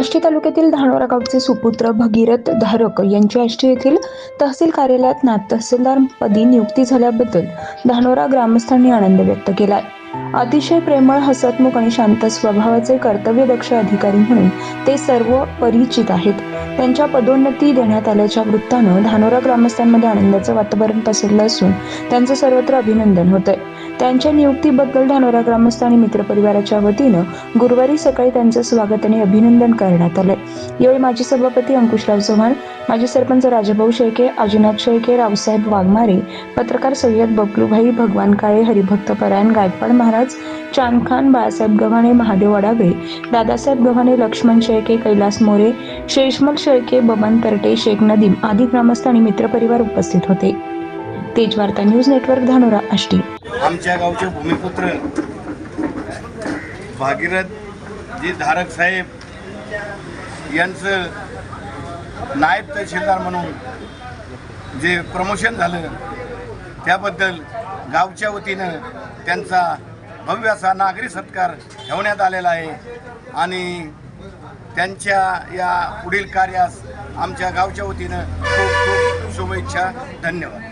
आष्टी तालुक्यातील धानोरा गावचे सुपुत्र भगीरथ धारक यांची आष्टी येथील तहसील कार्यालयात नाथ तहसीलदार पदी नियुक्ती झाल्याबद्दल धानोरा ग्रामस्थांनी आनंद व्यक्त केलाय. अतिशय प्रेमळ हसतमुख आणि शांत स्वभावाचे कर्तव्यदक्ष अधिकारी म्हणून ते सर्व परिचित आहेत. त्यांच्या पदोन्नती देण्यात आल्याच्या वृत्तानं धानोरा ग्रामस्थांमध्ये आनंदाचं वातावरण पसरलं असून त्यांचं सर्वत्र अभिनंदन होतंय. त्यांच्या नियुक्तीबद्दल धानोरा ग्रामस्थ आणि मित्रपरिवाराच्या वतीनं गुरुवारी सकाळी त्यांचं स्वागत आणि अभिनंदन करण्यात आलंय. यावेळी माजी सभापती अंकुशराव चव्हाण माजी सरपंच राजभाऊ शेळके अजिनाथ शेळके रावसाहेब वाघमारे पत्रकार सय्यद बबलूभाई भगवान काळे हरिभक्त परायण गायकवाड महाराज चांदखान बाळासाहेब गव्हाणे महादेव अडावे दादासाहेब गव्हाणे लक्ष्मण शेळके कैलास मोरे शेषमल शेळके बबन तरटे शेख नदीम आदी ग्रामस्थ आणि मित्रपरिवार उपस्थित होते. तेज वार्ता न्यूज नेटवर्क धानोरा आष्टी. आमच्या गावचे भूमिपुत्र भागीरथ जी धारक साहेब यांचं नायब तहसीलदार म्हणून जे प्रमोशन झालं त्याबद्दल गावच्या वतीनं त्यांचा भव्य असा नागरी सत्कार ठेवण्यात आलेला आहे. आणि त्यांच्या या पुढील कार्यास आमच्या गावच्या वतीनं खूप खूप शुभेच्छा धन्यवाद.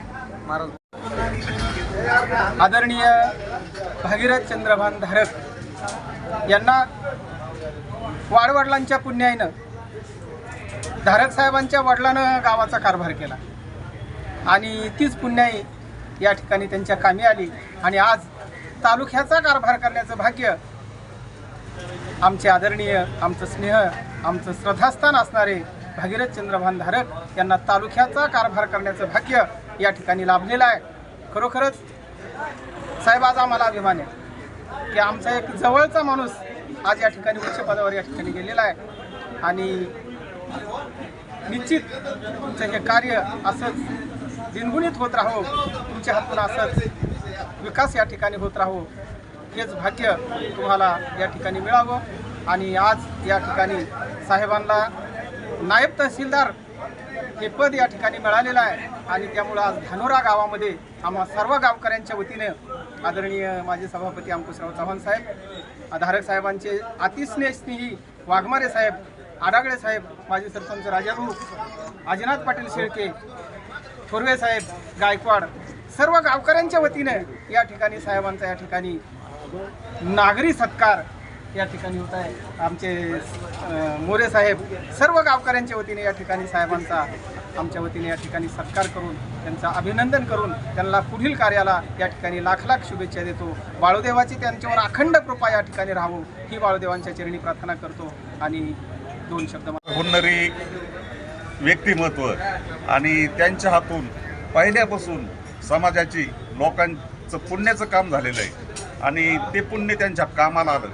आदरणीय भागीरथ चंद्रभान धारक यांना वाडवडिलांच्या पुण्याईनं धारक साहेबांच्या वडिलानं गावाचा कारभार केला. आणि तीच पुण्याई या ठिकाणी त्यांच्या कामी आली. आणि आज तालुक्याचा कारभार करण्याचं भाग्य. आमचे आदरणीय आमचं स्नेह आमचं श्रद्धास्थान असणारे भागीरथ चंद्रभान धारक यांना तालुक्याचा कारभार करण्याचं भाग्य या ठिकाणी लाभलेलं आहे. खरोखरच साहेब आज आम्हाला अभिमान आहे की आमचा एक जवळचा माणूस आज या ठिकाणी उच्च पदावर या ठिकाणी गेलेला आहे. आणि निश्चित तुमचं हे कार्य असंच दिनगुणित होत राहो तुमच्या हातून असंच विकास या ठिकाणी होत राहो हेच भाग्य तुम्हाला या ठिकाणी मिळावं. आणि आज या ठिकाणी साहेबांना नायब तहसीलदार हे पद या ठिकाणी मिळालेलं आहे. आणि त्यामुळं आज धानोरा गावामध्ये आम्हा सर्व गावकऱ्यांच्या वतीने आदरणीय माजी सभापती अंकुशराव चव्हाण साहेब धारक साहेबांचे अतिस्नेह स्नेही वाघमारे साहेब आडागळे साहेब माजी सरपंच राजाभाऊ आजीनाथ पाटील शेळके थोरवे साहेब गायकवाड सर्व गावकऱ्यांच्या वतीने या ठिकाणी साहेबांचा या ठिकाणी नागरी सत्कार या ठिकाणी होत आहे. आमचे मोरे साहेब सर्व गावकऱ्यांच्या वतीने या ठिकाणी साहेबांचा आमच्या वतीने या ठिकाणी सत्कार करून त्यांचा अभिनंदन करून त्यांना पुढील कार्याला या ठिकाणी लाख लाख शुभेच्छा देतो. बाळूदेवाची त्यांच्यावर अखंड कृपा या ठिकाणी राहावं ही बाळूदेवांच्या चरणी प्रार्थना करतो आणि दोन शब्द हुन्नरी होणारी व्यक्तिमत्व आणि त्यांच्या हातून पहिल्यापासून समाजाची लोकांचं पुण्याचं काम झालेलं आहे. आणि ते पुण्य त्यांच्या कामाला आलं.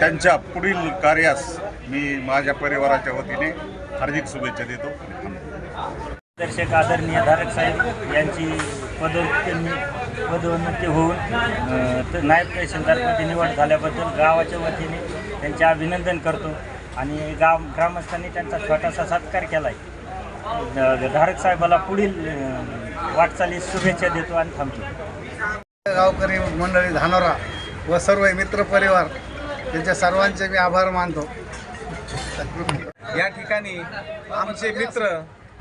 त्यांच्या पुढील कार्यास मी माझ्या परिवाराच्या वतीने हार्दिक शुभेच्छा देतो. दर्शक आदरणीय धारक साहेब यांची पदोन्नती पदोन्नती होऊन नायब तहसीलदारपदी निवड झाल्याबद्दल गावाच्या वतीने त्यांचे अभिनंदन करतो. आणि गाव ग्रामस्थांनी त्यांचा छोटासा सत्कार केला आहे धारक साहेबाला पुढील वाटचालीस शुभेच्छा देतो आणि थांबतो. गावकरी मंडळी धानोरा व सर्व मित्रपरिवार त्यांच्या सर्वांचे मी आभार मानतो. या ठिकाणी आमचे मित्र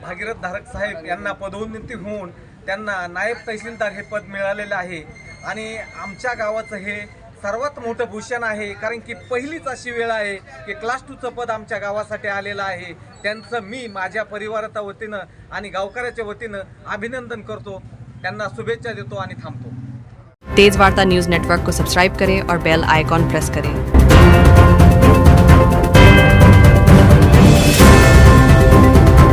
भागीरथ धारक साहेब यांना पदोन्नती होऊन त्यांना नायब तहसीलदार हे पद मिळालेलं आहे. आणि आमच्या गावाचं हे सर्वात मोठं भूषण आहे कारण की पहिलीच अशी वेळ आहे की क्लास टूचं पद आमच्या गावासाठी आलेलं आहे. त्यांचं मी माझ्या परिवाराच्या वतीनं आणि गावकऱ्याच्या वतीनं अभिनंदन करतो. त्यांना शुभेच्छा देतो आणि थांबतो. तेज वार्ता न्यूज़ नेटवर्क को सब्सक्राइब करें और बेल आइकॉन प्रेस करें.